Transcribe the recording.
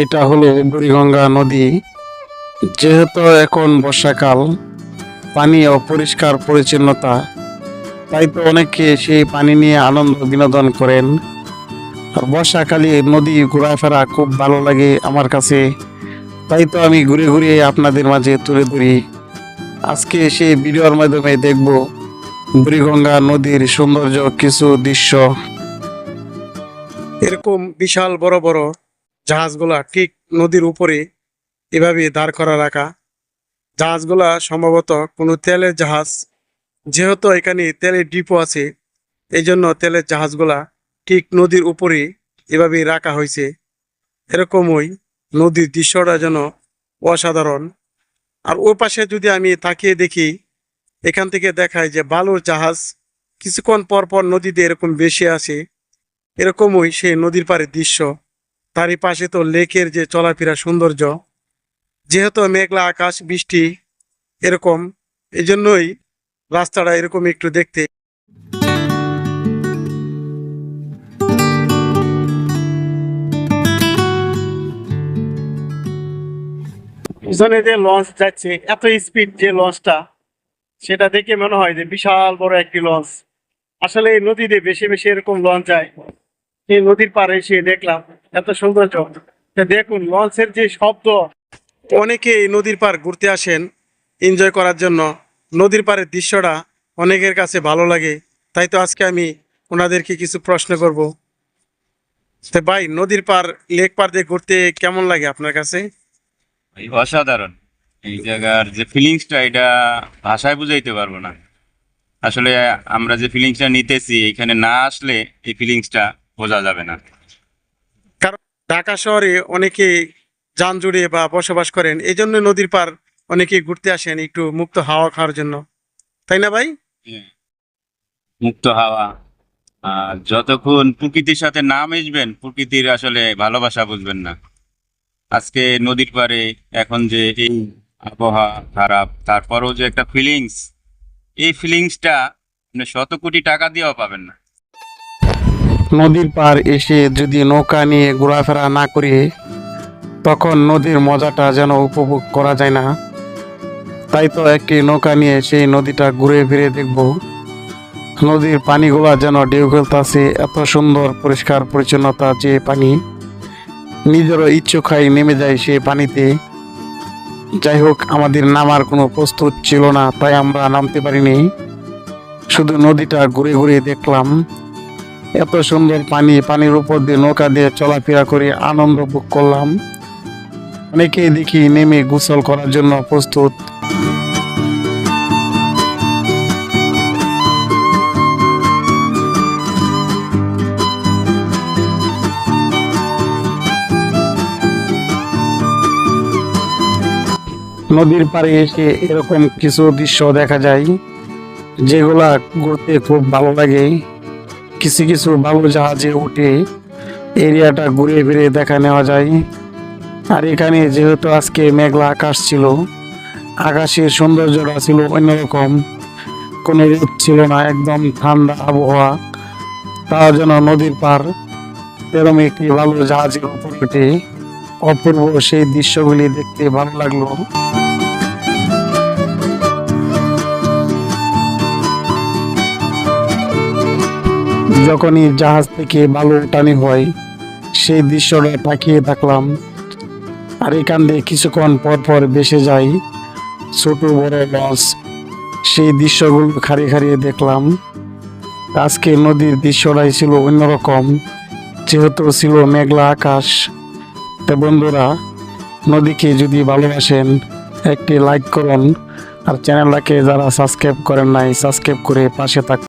এটা হলো বুড়িগঙ্গা নদী। যেহেতু এখন বর্ষাকাল, পানি অপরিষ্কার পরিচ্ছন্নতা, তাই তো অনেকে সেই পানি নিয়ে আনন্দ বিনোদন করেন। আর বর্ষাকালে নদী ঘোরাফেরা খুব ভালো লাগে আমার কাছে। তাই তো আমি ঘুরে ঘুরে আপনাদের মাঝে তুলে ধরি। আজকে সেই ভিডিওর মাধ্যমে দেখব বুড়িগঙ্গা নদীর সৌন্দর্য কিছু দৃশ্য। এরকম বিশাল বড় বড় জাহাজগুলা ঠিক নদীর উপরে এভাবে দাঁড় করা রাখা। জাহাজগুলা সম্ভবত কোনো তেলের জাহাজ, যেহেতু এখানে তেলের ডিপো আছে এই জন্য তেলের জাহাজগুলা ঠিক নদীর উপরে এভাবে রাখা হয়েছে। এরকমই নদীর দৃশ্যটা যেন অসাধারণ। আর ওই পাশে যদি আমি তাকিয়ে দেখি, এখান থেকে দেখায় যে বালুর জাহাজ কিছুক্ষণ পর পর নদীতে এরকম বেশি আসে। এরকমই সেই নদীর পাড়ের দৃশ্য। তারই পাশে তো লেকের যে চলাফেরা সৌন্দর্য, যেহেতু মেঘলা আকাশ, বৃষ্টি এরকম এই জন্যই রাস্তাটা এরকম একটু দেখতে। পিছনে যে লঞ্চ যাচ্ছে, এত স্পিড যে লঞ্চটা সেটা দেখে মনে হয় যে বিশাল বড় একটি লঞ্চ আসলে এই নদীতে বেশি বেশি এরকম লঞ্চ যায় এই নদীর পাড়ে এসে দেখলাম, এত সৌন্দর্য দেখুন, লঞ্চের যে শব্দ অনেকে এই নদীর পার ঘুরতে আসেন এনজয় করার জন্য। নদীর পাড়ের দৃশ্যটা অনেকের কাছে ভালো লাগে। তাই তো আজকে আমি ওনাদেরকে কিছু প্রশ্ন করব। তো ভাই, নদীর পার লেক পার দিয়ে ঘুরতে কেমন লাগে আপনার কাছে? অসাধারণ। এই জায়গার যে ফিলিংসটা এটা ভাষায় বুঝাইতে পারব না। আসলে আমরা যে ফিলিংসটা নিতেছি, এখানে না আসলে এই ফিলিংসটা বোঝা যাবে না। কারণ ঢাকা শহরে অনেকে যান জুড়ে বা বসবাস করেন এই জন্য নদীর পার অনেকে ঘুরতে আসেন একটু মুক্ত হাওয়া খাওয়ার জন্য। তাই না ভাই? মুক্ত হাওয়া। আর যতক্ষণ প্রকৃতির সাথে না মিশবেন প্রকৃতির আসলে ভালোবাসা বুঝবেন না। আজকে নদীর পাড়ে এখন যে এই আবহাওয়া খারাপ তারপরেও যে একটা ফিলিংস এই ফিলিংসটা আপনি শত কোটি টাকা দিয়েও পাবেন না। নদীর পার এসে যদি নৌকা নিয়ে ঘোরাফেরা না করি, তখন নদীর মজাটা যেন উপভোগ করা যায় না। তাই তো একটি নৌকা নিয়ে সেই নদীটা ঘুরে ফিরে দেখব। নদীর পানিগুলা যেন ঢেউ খেলতেছে, এত সুন্দর পরিষ্কার পরিচ্ছন্নতা যে পানি। নিজেরও ইচ্ছুকাই নেমে যায় সেই পানিতে। যাই হোক, আমাদের নামার কোনো প্রস্তুত ছিল না, তাই আমরা নামতে পারিনি। শুধু নদীটা ঘুরে ঘুরে দেখলাম। এত সুন্দর পানি, পানির উপর দিয়ে নৌকা দিয়ে চলাফেরা করে আনন্দ ভোগ করলাম। অনেকেই দেখি নেমে গোসল করার জন্য প্রস্তুত। নদীর পাড়ে এসে এরকম কিছু দৃশ্য দেখা যায়, যেগুলা ঘুরতে খুব ভালো লাগে। কিছু কিছু বালু জাহাজে উঠে এরিয়াটা ঘুরে ফিরে দেখা নেওয়া যায়। আর এখানে যেহেতু আজকে মেঘলা আকাশ ছিল, আকাশের সৌন্দর্যটা ছিল অন্যরকম। কোনো রোদ ছিল না, একদম ঠান্ডা আবহাওয়া। তাও যেন নদীর পার এরম একটি ভালো জাহাজের উপর উঠে অপূর্ব সেই দৃশ্যগুলি দেখতে ভালো লাগল। যখনই জাহাজ থেকে বালু টানি হয়, সেই দৃশ্যটা তাকিয়ে থাকলাম আর এখান দিয়ে কিছুক্ষণ পর পর বেসে যাই ছোট বড় লঞ্চ সেই দৃশ্যগুলো খাড়িয়ে খাড়িয়ে দেখলাম। আজকে নদীর দৃশ্যটাই ছিল অন্যরকম, যেহেতু ছিল মেঘলা আকাশ। তো বন্ধুরা, নদীকে যদি ভালোবাসেন, একটি লাইক করুন। আর চ্যানেলটাকে যারা সাবস্ক্রাইব করেন নাই, সাবস্ক্রাইব করে পাশে থাক